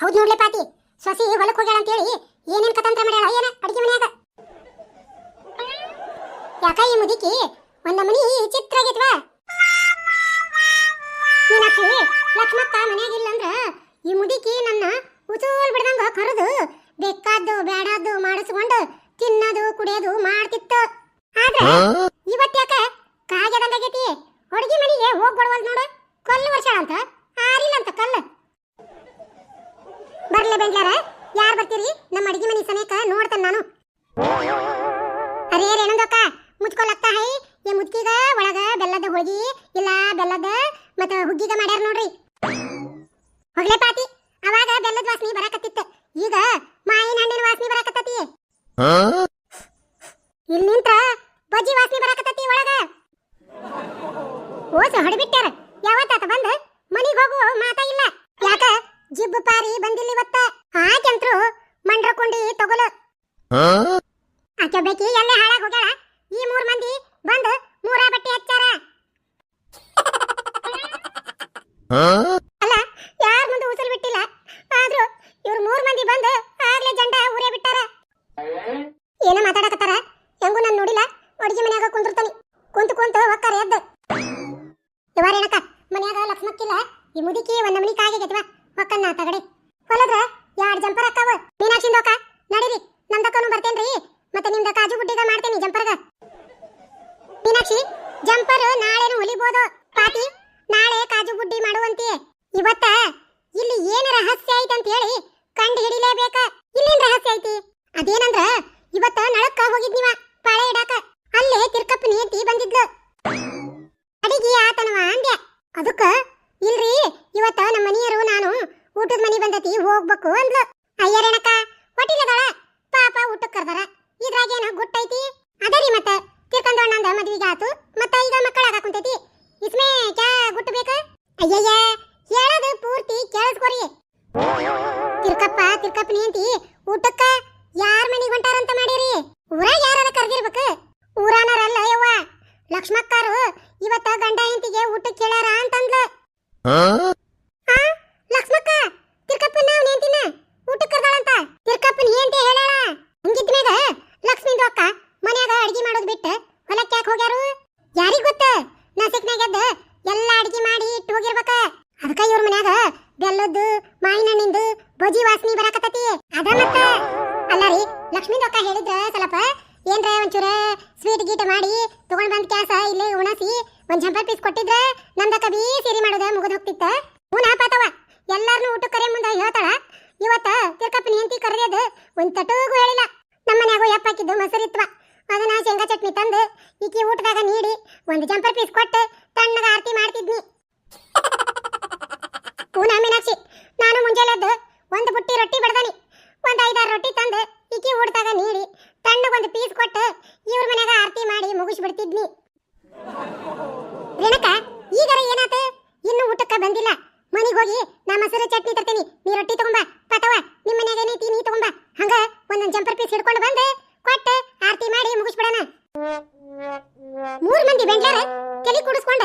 ಹೌದ್ ನೋಡ್ಲೆ ಪಾತಿ. ಸೊಸಿ ಹೊಲಕ್ಕೆ ಹೋಗ್ಯಾಳ ಅಂತ ಹೇಳಿ ಏನೇನ್ ಕತಂತ್ರ ಮಾಡ್ಯಾಳ? ಏನ? ಅಡಿಗೆ ಮನ್ಯಾಗ. ಯಾಕ ಈ ಮುದುಕಿ? ಒಂದ ಮನಿ ಚಿತ್ರ ಆಗೈತ್ವ. ಮೀನಾಕ್ಷಿ ಲಕ್ಷ್ಮಕ್ಕ ಮನ್ಯಾಗ ಇಲ್ಲಂದ್ರ ಈ ಮುದುಕಿ ನನ್ನ ಉಸೂಲ್ ಬಿಡ್ದಂಗ ಕರೆದು ಬೇಕಾದ್ದು ಬೇಡದ್ದು ಮಾಡಿಸ್ಕೊಂಡು ತಿನ್ನೋದು ಕುಡಿಯೋದು ಮಾಡ್ತಿತ್ತು. ಆದ್ರೆ ಇವತ್ತ್ಯಾಕ ಕಾಗ್ಯದಂಗಾಗೈತಿ ಅಡ್ಗಿ ಮನೆಗೆ ಹೋಗ್ ಕೊಡವಲ್ ನೋಡು. ಕಲ್ಲು ವರ್ಷ ಅಂತ ಆರಿಲ್ಲ ಅಂತ ಕಲ್ಲು. ಬರ್ಲೆ ಬೆಂಗ್ಲಾರ ಯಾರು ಬರ್ತೀರಿ? ನಮ್ಮ ಅಡಿಗೆ ಮನೆ ಸಮೇಕ ನೋಡ್ತಾನೆ ನಾನು. ಅರೇ ರೇಣುಂದಕ್ಕ ಮುಚ್ಕೊಲಕ್ಕ ಹೈ. ಈ ಮುಚ್ಕಿಗ ಒಳಗ ಬೆಲ್ಲದ ಹೋಗಿ, ಇಲ್ಲ ಬೆಲ್ಲದ ಮತ್ತ ಹುಗ್ಗಿಗ ಮಾಡ್ಯಾರ ನೋಡ್ರಿ. ಹೊಗ್ಲೆ ಪಾತಿ, ಅವಾಗ ಬೆಲ್ಲದ ವಾಸನೆ ಬರಾಕತ್ತಿತ್ತ. ಈಗ ಮಾಯಿನ ಹಣ್ಣಿನ ವಾಸನೆ ಬರಾಕತ್ತತಿ. ಇಲ್ಲಿ ನಿಂತ್ರ ಬಜ್ಜಿ ವಾಸನೆ ಬರಾಕತ್ತತಿ ಒಳಗ. ಓಸ ಹೊಡಿಬಿಟ್ಟಾರ ಯಾವತ್ತಾತ ಬಂದ ಮನಿಗ್ ಹೋಗು ಮಾತಾ ಇಲ್ಲ. ಯಾಕ? ಜಿಬ್ಬು ಪಾರಿ ಬಂದಿಲ್ಲ ಇವತ್ತ. ಆಕೆಂತ್ರು ಮಂಡ್ರಕೊಂಡಿ ತಗೊಲು. ಆಕೆ ಬೇಕಿ ಎಲ್ಲೇ ಹಾಳಾಗ್ ಹೋಗ್ಯಾಳ? ಈ ಮೂರ್ ಮಂದಿ ಬಂದು ಮೂರ ಬಟ್ಟೆ ಹಚ್ಚಾರ. ಅಲ್ಲ ಯಾರ ಮುಂದೆ ಉಸಲ್ ಬಿಟ್ಟಿಲ್ಲ? ಆದ್ರೂ ಇವ್ರು ಮೂರ್ ಮಂದಿ ಬಂದು ಆಗ್ಲೇ ಜಂಡ ಊರೇ ಬಿಟ್ಟಾರ. ಏನೋ ಮಾತಾಡಕತ್ತಾರ ಹೆಂಗೂ ನಾನು ನೋಡಿಲ್ಲ ಅಡ್ಗೆ ಮನ್ಯಾಗ ಕುಂದಿರ್ತಾನಿ ಕುಂತು ಕುಂತು ಒಕ್ಕಾರ ಎದ್ದ ಇವರೇನಕ್ಕ ಮನ್ಯಾಗ ಲಕ್ಷ್ಮಕ್ಕಿಲ್ಲ ಈ ಮುದುಕಿ ಒಂದ್ ನಮನಿ ಕಾಗಿಗೈತಿವ ಒಕ್ಕನ್ನ ತಗಡೆ ಹೊಲದ್ರ ಎರಡ್ ಜಂಪರ್ ಅಕ್ಕಾವ ಮೀನಾಕ್ಷಿಂದೋಕ ನಡೀರಿ ನಮ್ದಕ್ಕನು ಬರ್ತೇನ್ರಿ ಮತ್ತೆ ನಿಮ್ದ ಕಾಜು ಬುಡ್ಡಿಗ ಮಾಡ್ತೇನಿ ಜಂಪರ್ಗ ಮೀನಾಕ್ಷಿ ಜಂಪರ್ ನಾಳೆನು ಹೊಲಿಬೋದು ಪಾತಿ, ನಾಳೆ ಕಾಜು ಬುಡ್ಡಿ ಮಾಡುವಂತೆ ಇವತ್ತ ಇಲ್ಲಿ ಏನ್ ರಹಸ್ಯ ಐತೆ ಅಂತ ಹೇಳಿ ಕಂಡು ಹಿಡಿಲೇಬೇಕ ಇಲ್ಲೇನ್ ರಹಸ್ಯ ಐತಿ? ಅದೇನಂದ್ರ, ಇವತ್ತ ನಳಕ್ಕ ಹೋಗಿದ್ನಿವ, ಪಾಳೆ ಇಡಾಕ. ಅಲ್ಲೇ ತಿರ್ಕಪ್ಪ ನೀತಿ ಬಂದಿದ್ಲು. ಅಡಿಗೆ ಆತನವ ಅಂದ್ಯ. ಅದಕ್ಕ, ಇಲ್ರಿ, ಇವತ್ತ ನಮ್ಮ ಮನೆಯರು ನಾನು ಊಟದ ಮನಿ ಬಂದತಿ, ಹೋಗ್ಬೇಕು ಅಂದ್ಲು. ತಿರ್ಕಪ್ಪ ತಿರ್ಕಪ್ಪ ನಿಂತಿ ಊಟಕ್ಕ ಯಾರ ಮನೆಗೆ ಹೊಂಟಾರಂತ ಮಾಡಿರಿ? ಊರಾಗ ಯಾರು ಕರೆದಿರ್ಬೇಕು? ಊರಾನರಲ್ಲ ಯವ್ವ. ಲಕ್ಷ್ಮಕ್ಕಾರು ಇವತ್ತ ಗಂಡ ಹೆಂಡತಿಗೆ ಊಟಕ್ಕೆ ಕೇಳ್ಯಾರ ಅಂತಂದ್ಲು ಆ ಲಕ್ಷ್ಮಕ್ಕ ತಿರ್ಕಪ್ಪನ ಅವ್ನ ಹೆಂಡತಿನ ಊಟಕ್ಕೆ ಕರ್ದಾಳಂತ ತಿರ್ಕಪ್ಪನ ಹೆಂಡತಿ ಹೇಳಾಳ ಹಂಗಿದ್ಮೇಗ ಲಕ್ಷ್ಮಿಂದು ಅಕ್ಕ ಮನ್ಯಾಗ ಅಡಿಗೆ ಮಾಡೋದು ಬಿಟ್ಟು ಹೊಲಕ್ಕೆ ಯಾಕೆ ಹೋಗ್ಯಾರು ಯಾರಿಗ್ ಗೊತ್ತ ನಸಿಕ್ನಾಗ ಎದ್ದ ಎಲ್ಲ ಅಡಿಗೆ ಮಾಡಿ ಇಟ್ಟು ಹೋಗಿರ್ಬೇಕ ಅದಕ್ಕ ಇವ್ರ ಮನ್ಯಾಗ ಬೆಲ್ಲದ್ದು ಮಾವಿನ ಹಣ್ಣಿಂದು ಬಜಿ ವಾಸನಿ ಬರಾಕತ್ತತಿ ಅದ ಮತ್ತ ಅಲ್ಲ ರೀ ಲಕ್ಷ್ಮಿಂದು ಅಕ್ಕ ಹೇಳಿದ್ರ ಸ್ವಲ್ಪ ಏನ್ರ ಒಂಚೂರ ಸ್ವೀಟ್ ಗೀಟ್ ಮಾಡಿ ಬಂದ್ ಕ್ಯಾಸ ಇಲ್ಲೇ ಉಣಸಿ, ಒಂದ್ ಜಂಪರ್ ಪೀಸ್ ಕೊಟ್ಟಿದ್ರೆ ನಮ್ದ ಬೀ ಸಿರಿ ಮಾಡೋದ ಮುಗಿದ್ ಹೋಗ್ತಿತ್ತ. ಹೂನ ಪಾತವ ಎಲ್ಲಾರನು ಊಟ ಕರೆ ಮುಂದೆ ಹೇಳ್ತಾಳ. ಇವತ್ತ ತಿರ್ಕಪ್ಪನ ಹೆಂಡತಿ ಕರೆಯೋದು ಒಂದ್ ತಟೂಗು ಹೇಳಿಲ್ಲ. ನಮ್ಮ ಮನ್ಯಾಗೂ ಎಪ್ಪಾಕಿದ್ದು ಮೊಸರಿತ್ವ ಅದನ್ನ ಶೇಂಗಾ ಚಟ್ನಿ ತಂದು ಈಕಿ ಊಟದಾಗ ನೀಡಿ, ಒಂದು ಜಂಪರ್ ಪೀಸ್ ಕೊಟ್ಟು ತಣ್ಣಗ ಆರತಿ ಮಾಡ್ತಿದ್ನಿ ಪೂನಾ ಮೀನಾಕ್ಷಿ ನಾನು ಮುಂಜಾನೆ ಎದ್ದು ಒಂದು ಬುಟ್ಟಿ ರೊಟ್ಟಿ ಬಡ್ದಾನಿ ಒಂದು ಐದಾರು ರೊಟ್ಟಿ ತಂದು ಈಕಿ ಊಟದಾಗ ನೀಡಿ ತಣ್ಣಗೆ ಒಂದು ಪೀಸ್ ಕೊಟ್ಟು ಇವ್ರ ಮನ್ಯಾಗ ಆರತಿ ಮಾಡಿ ಮುಗಿಸ್ಬಿಡ್ತಿದ್ನಿ ರೇಣಕ ಈಗರ ಏನಾತ ಇನ್ನು ಊಟಕ್ಕ ಬಂದಿಲ್ಲ ಮನಿಗ್ ಹೋಗಿ ನಾ ಮೊಸರು ಚಟ್ನಿ ತರ್ತೀನಿ ನೀ ರೊಟ್ಟಿ ತಗೊಂಬ ಪತವ ನಿಮ್ಮ ಮನ್ಯಾಗ ಏನೈತಿ ನೀ ತಗೊಂಬ ಹಂಗ ಒಂದೊಂದ್ ಜಂಪರ್ ಪೀಸ್ ಹಿಡ್ಕೊಂಡು ಬಂದು ಕೊಟ್ಟು ಆರತಿ ಮಾಡಿ ಮುಗಿಸ್ಬಿಡೋಣ ಮೂರ್ ಮಂದಿ ಬೆಂಗ್ಳಾರ ತಲೆ ಕುಡಿಸ್ಕೊಂಡ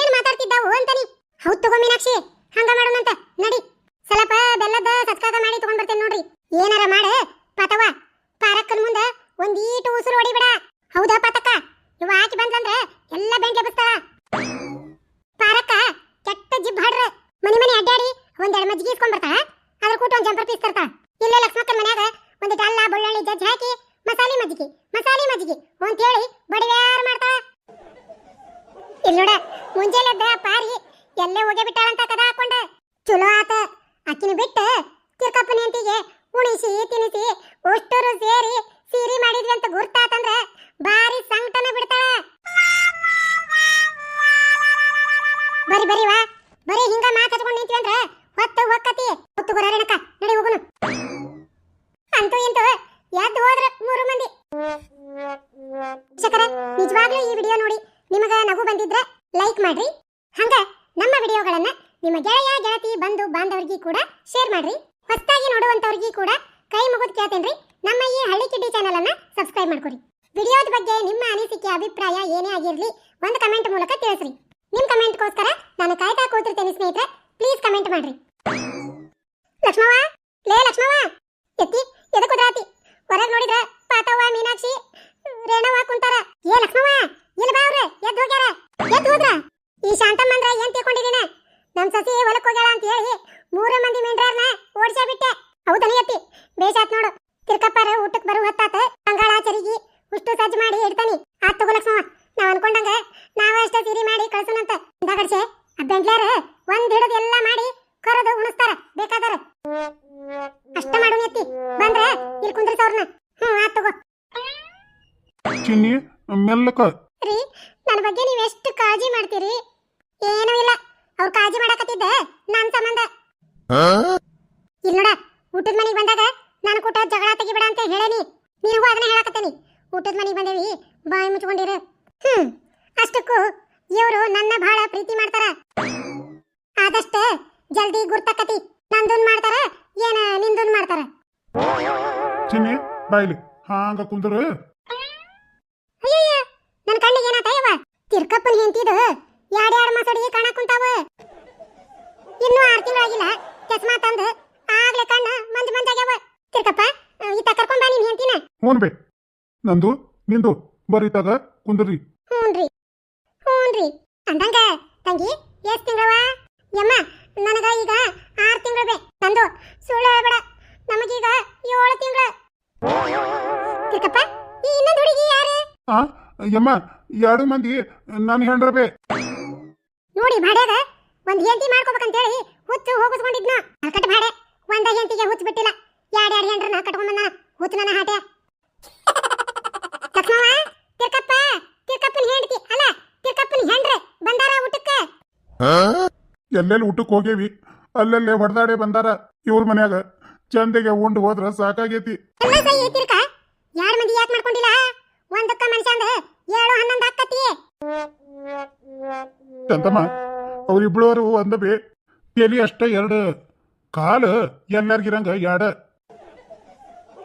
ಏನ್ ಮಾತಾಡ್ತಿದ್ದಾವು ಅಂತಾನಿ ಹೌದ್ ತಗೋ ಮೀನಾಕ್ಷಿ ಹಂಗ ಮಾಡೋಣಂತ ನಡಿ ಸ್ವಲ್ಪ ಬೆಲ್ಲದ ಸಚ್ಕಾಗ ಮಾಡಿ ತಗೊಂಡ್ ಬರ್ತೇನೆ ನೋಡ್ರಿ ಏನಾರ ಮಾಡ ಪತವ ಪಾರಕ್ಕನ್ ಮುಂದ ಒಂದೀಟು ಉಸಿರು ಹೊಡಿಬಿಡ. ಹೌದಾ ಪಾತಕ್ಕ? ಇವ ಆಕಿ ಬಂದ್ರೆ ಎಲ್ಲ ಬೆಂಕಿ ಎಬ್ಬಿಸ್ತಾಳ ಪಾರಕ್ಕ, ಕೆಟ್ಟ ಜಿಬ್ ಹಾಡ್ರ. ಮನಿ ಮನಿ ಅಡ್ಡಾಡಿ ಒಂದೆರಡು ಮಜ್ಜಿಗೆ ಇಸ್ಕೊಂಡ್ ಬರ್ತಾ ಅದ್ರ ಕೂಟ ಒಂದ್ ಜಂಪರ್ ಪೀಸ್ ತರ್ತಾ ಇಲ್ಲೇ ಲಕ್ಷ್ಮಕ್ಕನ ಮನ್ಯಾಗ ಒಂದ್ ಡಲ್ಲ ಬೆಳ್ಳುಳ್ಳಿ, ಜಜ್ಜಿ ಹಾಕಿ ಮಸಾಲೆ ಮಜ್ಜಿಗೆ ಮಸಾಲೆ ಮಜ್ಜಿಗೆ ಅಂತ ಹೇಳಿ ಬಡಿವ್ಯಾರ ಮಾಡ್ತಾ ಇಲ್ಲ ಮುಂಜಾನೆ ಪಾರಿ ಎಲ್ಲೇ ಹೋಗೇ ಬಿಟ್ಟಾಳಂತ ಕದ ಹಾಕೊಂಡ. ಚಲೋ ಆತ. ಅಕ್ಕಿನ ಬಿಟ್ಟು ತಿರ್ಕಪ್ಪನ ಅಂತಿಗೆ ಉಣಿಸಿ, ತಿನಿಸಿ, ಅಷ್ಟರು ಸೇರಿ ಸೀರಿ ಮಾಡಿದ್ವಿ ಅಂತ ಗುರ್ತಾತಂದ್ರೆ ಬಾರಿ ಸಂಕಟನ ಬಿಡ್ತಾಳ. ಬರಿ ಬರಿ ವಾ. ಬರಿ ಹಿಂಗ ಮಾತಾಡ್ಕೊಂಡು ನಿಂತ್ವಿ ಅಂದ್ರೆ ಹೊತ್ತು ಹೊಕ್ಕತಿ. ಹೊತ್ತು ಬರೋಣಕ್ಕ ನಡಿ ಹೋಗುನು. ಅಂತೂ ಇಂತೂ ಎದ್ದು ಹೋದ್ರ ಮೂರು ಮಂದಿ. ಶಕರ, ನಿಜವಾಗ್ಲೂ ಈ ವಿಡಿಯೋ ನೋಡಿ ನಿಮಗ ನಗು ಬಂದಿದ್ರೆ ಲೈಕ್ ಮಾಡ್ರಿ. ಹಂಗ ನಮ್ಮ ವಿಡಿಯೋಗಳನ್ನ ನಿಮ್ಮ ಗೆಳೆಯ, ಗೆಳತಿ, ಬಂಧು, ಬಾಂಧವರಿಗೆ ಕೂಡ ಶೇರ್ ಮಾಡ್ರಿ. ಹೊಸದಾಗಿ ನೋಡುವಂತವ್ರಿಗೆ ಕೂಡ ಕೈ ಮುಗಿದು ಕೇಳ್ತೇನ್ರಿ ನಮ್ಮ ಈ ಹಳ್ಳಿ ಕಿಡ್ಡಿ ಚಾನಲ್ ಅನ್ನ ಸಬ್ಸ್ಕ್ರೈಬ್ ಮಾಡ್ಕೊರಿ ವಿಡಿಯೋದ ಬಗ್ಗೆ ನಿಮ್ಮ ಅನಿಸಿಕೆ ಅಭಿಪ್ರಾಯ ಏನೇ ಆಗಿರ್ಲಿ ಒಂದು ಕಮೆಂಟ್ ಮೂಲಕ ತಿಳಿಸ್ರಿ ನಿಮ್ ಕಮೆಂಟ್ಗೋಸ್ಕರ ನಾನು ಕಾಯ್ತಾ ಕೂತಿರ್ತೇನೆ ಸ್ನೇಹಿತರೆ ಪ್ಲೀಸ್ ಕಮೆಂಟ್ ಮಾಡ್ರಿ ಲಕ್ಷ್ಮವ್ವ ಲೇ ಲಕ್ಷ್ಮವ್ವ ಎತ್ತಿ ಎದಕ್ ಕುದ್ರಾತಿ ಹೊರಗ್ ನೋಡಿದ್ರ ಪಾತವ್ವ ಮೀನಾಕ್ಷಿ ರೇಣವ್ವ ಕುಂತಾರ ಏ ಲಕ್ಷ್ಮವ್ವ ಇಲ್ಲಿ ಬಾ ಅವ್ರೆ ಎದ್ದು ಹೋಗ್ಯಾರ ಎದ್ದು ಹೋದ್ರ ಈ ಶಾಂತಮ್ಮ ಅಂದ್ರ ಏನ್ ತಿಳ್ಕೊಂಡಿದೀನ ನಮ್ ಸಸಿ ಹೊಲಕ್ ಹೋಗ್ಯಾಳ ಅಂತ ಹೇಳಿ ಮೂರು ಮಂದಿ ಮಿಂಡ್ರಾರ್ನ ಓಡ್ಸೇ ಬಿಟ್ಟೆ ಹೌದನಿ ಎತ್ತಿ ಬೇಸಾತ್ ನೋಡು ತಿರ್ಕಪ್ಪಾರ ಊಟಕ್ ಬರು ಹೊತ್ತಾತ ಅಂಗಾಳ ಚರಿಗಿ ಉಷ್ಟು ಸಜ್ಜು ಮಾಡಿ ಇಡ್ತಾನಿ ಆತ್ ತಗೋ ಲಕ್ಷ್ಮವ್ವ ನಾವ್ ಅನ್ಕೊಂಡಂಗ ನಾವ ಅಷ್ಟ ಸಿರಿ ಮಾಡಿ ಕಳ್ಸುನಂತ ಇಂದಗಡ್ಸೆ ಆ ಬೆಂಡ್ಲಾರ ಒಂದ್ ಹಿಡಿದು ಎಲ್ಲ ಮಾಡಿ ಕರೆದು ಉಣಿಸ್ತಾರ ಬೇಕಾದರ ಅಷ್ಟ ಮಾಡು ಎತ್ತಿ ಬಂದ್ರ ಇಲ್ಲಿ ಕುಂದ್ರಸವ್ರನ್ನ ಹ್ಞೂ ಆತ್ ತಗೋ ಚಿನ್ನಿ ಮೆಲ್ಲಕ ರೀ ನನ್ನ ಬಗ್ಗೆ ನೀವು ಎಷ್ಟು ಕಾಳಜಿ ಮಾಡ್ತೀರಿ? ಏನೂ ಇಲ್ಲ. ಅವ್ರು ಕಾಳಜಿ ಮಾಡಕತ್ತಿದ್ದ ನನ್ನ ಸಂಬಂಧ. ಇಲ್ಲ ನೋಡ ಊಟದ ಮನೆಗೆ ಬಂದಾಗ ನಾನು ಕೂಟ ಜಗಳ ತೆಗಿಬೇಡ ಅಂತ ಹೇಳೇನಿ. ನೀವು ಅದನ್ನ ಹೇಳಕತ್ತೇನಿ. ಊಟದ ಮನೆಗೆ ಬಂದೇವಿ ಬಾಯಿ ಮುಚ್ಕೊಂಡಿರು. ಹ್ಮ್ ಅಷ್ಟಕ್ಕೂ ಇವರು ನನ್ನ ಬಹಳ ಪ್ರೀತಿ ಮಾಡ್ತಾರ. ಆದಷ್ಟೇ ಜಲ್ದಿ ಗುರ್ತಕತಿ. ನಂದೂನ್ ಮಾಡ್ತಾರ ಏನ ನಿಂದೂನ್ ಮಾಡ್ತಾರ. ಚಿನ್ನಿ ಬಾಯ್ಲಿ ಹಾಂಗ ಕುಂದ್ರ. ತಿರ್ಕಪ್ಪನ ಹೆಂತಿದು ಯಾಡ್ ಯಾಡ್ ಮಸಡಿ ಕಾಣಕ್ ಕುಂತಾವ. ಇನ್ನೂ ಆರು ತಿಂಗಳಾಗಿಲ್ಲ. ಚಸ್ಮಾ ತಂದು. ಆಗ್ಲೇ ಕಣ್ಣ ಮಂಜ್ ಮಂಜಾಗ್ಯಾವ ತಿರ್ಕಪ್ಪ ಈತ ಕರ್ಕೊಂಡ್ ಬಾ ನಿನ್ ಹೆಂತಿನ ಹ್ಞೂ ಬೇ. ನಂದು ನಿಂದು ಬರೀತಾಗ ಕುಂದ್ರಿ. ಹ್ಞೂನ್ರಿ ಹ್ಞೂನ್ರಿ ಅಂದಂಗ ತಂಗಿ ಎಷ್ಟ್ ತಿಂಗಳವ? ಯಮ್ಮ ನನಗ ಈಗ ಆರು ತಿಂಗಳು ಬೇ. ನಂದು ಸುಳ್ಳು ಹೇಳ್ಬೇಡ. ನಮಗೀಗ ಏಳು ತಿಂಗಳು. ತಿರ್ಕಪ್ಪ ಈ ಇನ್ನೊಂದು ಹುಡುಗಿ ಯಾರು? ಆ? ಯಮ್ಮ ಎರಡು ಮಂದಿ ನಾನು ಹೆಂಡ್ರ ಬೇ. ನೋಡಿ ಭಾಡ್ಯಾಗ ಒಂದ್ ಹೆಂಡತಿ ಮಾಡ್ಕೋಬೇಕಂತೇಳಿ ಹುಚ್ಚು ಹೋಗಿಸ್ಕೊಂಡಿದ್ನ. ಕಟ್ ಭಾಡೆ ಒಂದ ಹೆಂಡತಿಗೆ ಹುಚ್ಚು ಬಿಟ್ಟಿಲ್ಲ. ಎರಡ್ ಎರಡ್ ಹೆಂಡ್ರನ್ನ ಕಟ್ಕೊಂಡ್ ಹುಚ್ಚು ನನ್ನ ಹಾಟೆ ಲಕ್ಷ್ಮವ್ವ ತಿರ್ಕಪ್ಪ ತಿರ್ಕಪ್ಪನ ಹೆಂಡತಿ ಅಲ್ಲ ತಿರ್ಕಪ್ಪನ ಹೆಂಡ್ರೆ ಬಂದಾರ ಊಟಕ್ಕೆ? ಎಲ್ಲೆಲ್ಲಿ ಊಟಕ್ಕೆ ಹೋಗೇವಿ ಅಲ್ಲಲ್ಲೇ ಹೊಡೆದಾಡೆ ಬಂದಾರ ಇವ್ರ ಮನ್ಯಾಗ. ಚಂದಗೆ ಉಂಡು ಹೋದ್ರ ಸಾಕಾಗೈತಿ. ಎಲ್ಲ ಸೈ ತಿರ್ಕ. ಯಾಡ್ ಮಂದಿ ಯಾಕೆ ಮಾಡ್ಕೊಂಡಿಲ್ಲ? ಒಂದಕ್ಕ ಮನುಷ್ಯ ಏಳು ಹನ್ನೊಂದು ಆಕ್ಕತಿ ಚಂದಮ್ಮ ಅವ್ರಿಬ್ಳವರು ಒಂದ ಬೇ ತಲಿ ಅಷ್ಟ ಎರಡು ಕಾಲು ಎಲ್ಲರಿಗಿರಂಗ ಎರಡ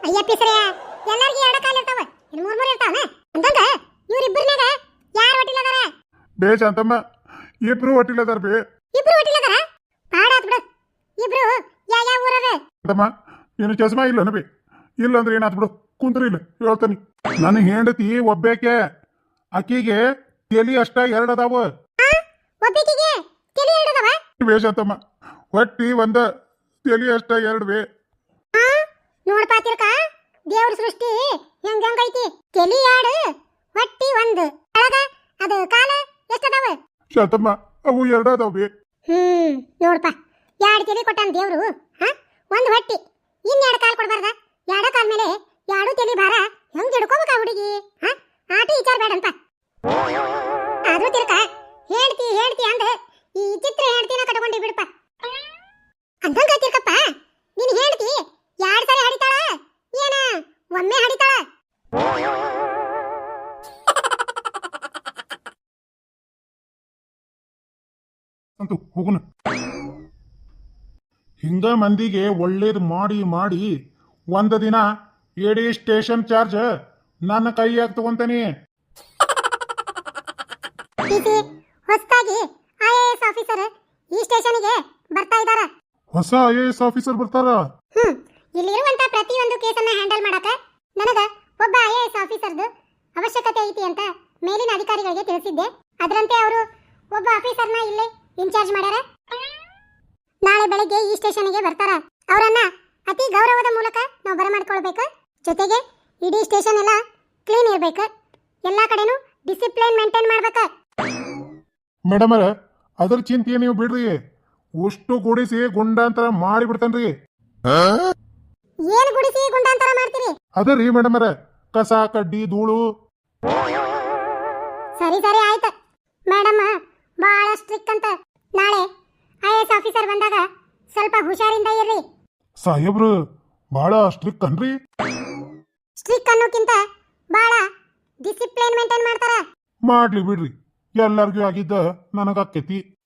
ಅಯ್ಯ ಪಿಸ್ರೆ ಎಲ್ಲರಿಗೂ ಎರಡು ಕಾಲು ಇರ್ತಾವ. ಇನ್ನು ಮೂರು ಮೂರು ಇರ್ತಾವನ? ಅಂತಂದ ಇವ್ರಿಬ್ಬರನ್ಯಾಗ ಯಾರು ಹೊಟ್ಟಿಲ್ಲದಾರ ಬೇ ಚಂದಮ್ಮ ಇಬ್ರು ಒಟ್ಟಿಲ್ಲದಾರ ಬೇ. ಇಬ್ರು ಹೊಟ್ಟಿಲ್ಲದಾರ ಪಾಡಾತ್ ಬಿಡು. ಇಬ್ರು ಯಾ ಯಾ ಊರರ ಅಂತಮ್ಮ ಏನು ಚಸ್ಮಾ ಇಲ್ಲ ಬೇ? ಇಲ್ಲ ಅಂದ್ರೆ ಏನಾತ್ ಬಿಡು? ಕುಂತ್ರಿ ಇಲ್ಲ ಹೇಳ್ತಾನಿ. ನನ್ನ ಹೆಂಡತಿ ಒಬ್ಬೇಕೆ ಆಕಿಗೆ ತಲಿ ಅಷ್ಟ ಎರಡು ಅದಾವ ಒಬ್ಬಿಕಿಗೆ ತಲೆ ಹಿಡಿದವ ಬೇ ಶಾಂತಮ್ಮ ಹೊಟ್ಟಿ ಒಂದ ತಲಿ ಅಷ್ಟ ಎರಡು ಬೇ ನೋಡ್ಪಾ ತಿರ್ಕ ದೇವ್ರ ಸೃಷ್ಟಿ ಹೆಂಗ್ ಹೆಂಗೈತಿ ತಲಿ ಎರಡು ಹೊಟ್ಟಿ ಒಂದು. ಅದು ಕಾಲ ಎಷ್ಟದಾವ? ಶತಮ್ಮ ಅವು ಎರಡು ಅದಾವೆ ಹ್ಮ್ ನೋಡ್ಪಾ. ಎರಡು ತಲಿ ಕೊಟ್ಟಾನ ದೇವ್ರು ಹಾ ಒಂದು ಹೊಟ್ಟಿ. ಇನ್ನೆರಡು ಕಾಲ್ ಕೊಡ್ಬಾರ್ದ? ಎರಡು ಕಾಲ್ ಮೇಲೆ ಎರಡು ತಲಿ ಭಾರ. ಹೆಂಗ್ ಹಿಡ್ಕೋಬೇಕ ಹುಡುಗಿ ಹಾ ಆಟ ವಿಚಾರ ಬೇಡಂತ. ಆದ್ರೂ ತಿರ್ಕ ಹೇಳ್ತಿ ಹೇಳ್ತಿ ಅಂದ ಈ ಚಿತ್ರ ಹೇಳ್ತಿನ ಕಟ್ಕೊಂಡಿ ಬಿಡಪ್ಪ. ಅಂದಂಗ ತಿರ್ಕಪ್ಪ, ನೀನ್ ಹೇಳ್ತಿ ಎರಡ್ ಸರಿ ಹಡಿತಾಳ? ಏನ? ಒಮ್ಮೆ ಹಡಿತಾಳ? ಅಂತೂ ಹೋಗುನ. ಹಿಂಗ ಮಂದಿಗೆ ಒಳ್ಳೇದು ಮಾಡಿ ಮಾಡಿ ಒಂದ ದಿನ ಎಡಿ ಸ್ಟೇಷನ್ ಚಾರ್ಜ್ ನನ್ನ ಕೈಯಾಗ ತಗೊಂತಾನೆ. ಟಿಸಿ ಹೊಸದಾಗಿ ಐ ಎ ಎಸ್ ಆಫೀಸರ್ ಈ ಸ್ಟೇಷನ್ಗೆ ಬರ್ತಾ ಇದಾರ ಹೊಸ ಐ ಎ ಎಸ್ ಆಫೀಸರ್ ಬರ್ತಾರ? ಹ್ಮ್ ಇಲ್ಲಿರುವಂತ ಪ್ರತಿಯೊಂದು ಕೇಸನ್ನ ಹ್ಯಾಂಡಲ್ ಮಾಡಕ ನನಗ ಒಬ್ಬ ಐ ಎ ಎಸ್ ಆಫೀಸರ್ದು ಅವಶ್ಯಕತೆ ಐತಿ ಅಂತ ಮೇಲಿನ ಅಧಿಕಾರಿಗಳಿಗೆ ತಿಳಿಸಿದ್ದೆ. ಅದರಂತೆ ಅವರು ಒಬ್ಬ ಆಫೀಸರ್ನ ಇಲ್ಲಿ ಇನ್ಚಾರ್ಜ್ ಮಾಡ್ಯಾರ. ನಾಳೆ ಬೆಳಗ್ಗೆ ಈ ಸ್ಟೇಷನ್ಗೆ ಬರ್ತಾರ. ಅವರನ್ನ ಅತಿ ಗೌರವದ ಮೂಲಕ ನಾವು ಬರಮಾಡ್ಕೊಳ್ಬೇಕು. ಜೊತೆಗೆ ಇಡೀ ಸ್ಟೇಷನ್ ಎಲ್ಲ ಕ್ಲೀನ್ ಇರ್ಬೇಕು. ಎಲ್ಲಾ ಕಡೆನೂ ಡಿಸಿಪ್ಲಿನ್ ಮೇಂಟೈನ್ ಮಾಡ್ಬೇಕು. ಮೇಡಮರ ಅದ್ರ ಚಿಂತೆ ನೀವು ಬಿಡ್ರಿ? ಉಷ್ಟು ಗುಡಿಸಿ ಗುಂಡಾಂತರ ಮಾಡಿ ಬಿಡ್ತಾನ್ರಿ ಏನ್ ಗುಡಿಸಿ ಗುಂಡಾಂತರ ಮಾಡ್ತೀರಿ? ಅದರಿ ಮೇಡಮರ ಕಸ ಕಡ್ಡಿ ಧೂಳು. ಸರಿ ಸರಿ ಆಯ್ತು. ಮೇಡಮ್ ಬಹಳ ಸ್ಟ್ರಿಕ್ ಅಂತ. ನಾಳೆ ಐ ಎಸ್ ಆಫೀಸರ್ ಬಂದಾಗ ಸ್ವಲ್ಪ ಹುಷಾರಿಂದ ಇರ್ರಿ. ಸಾಹೇಬ್ರು ಬಹಳ ಸ್ಟ್ರಿಕ್ ಅನ್ರಿ ಸ್ಟ್ರಿಕ್ ಅನ್ನೋಕ್ಕಿಂತ ಬಹಳ ಡಿಸಿಪ್ಲಿನ್ ಮೇಂಟೈನ್ ಮಾಡ್ತಾರ. ಮಾಡ್ಲಿ ಬಿಡ್ರಿ. ಎಲ್ಲರಿಗೂ ಆಗಿದ್ದ ನನಗಾಕೈತಿ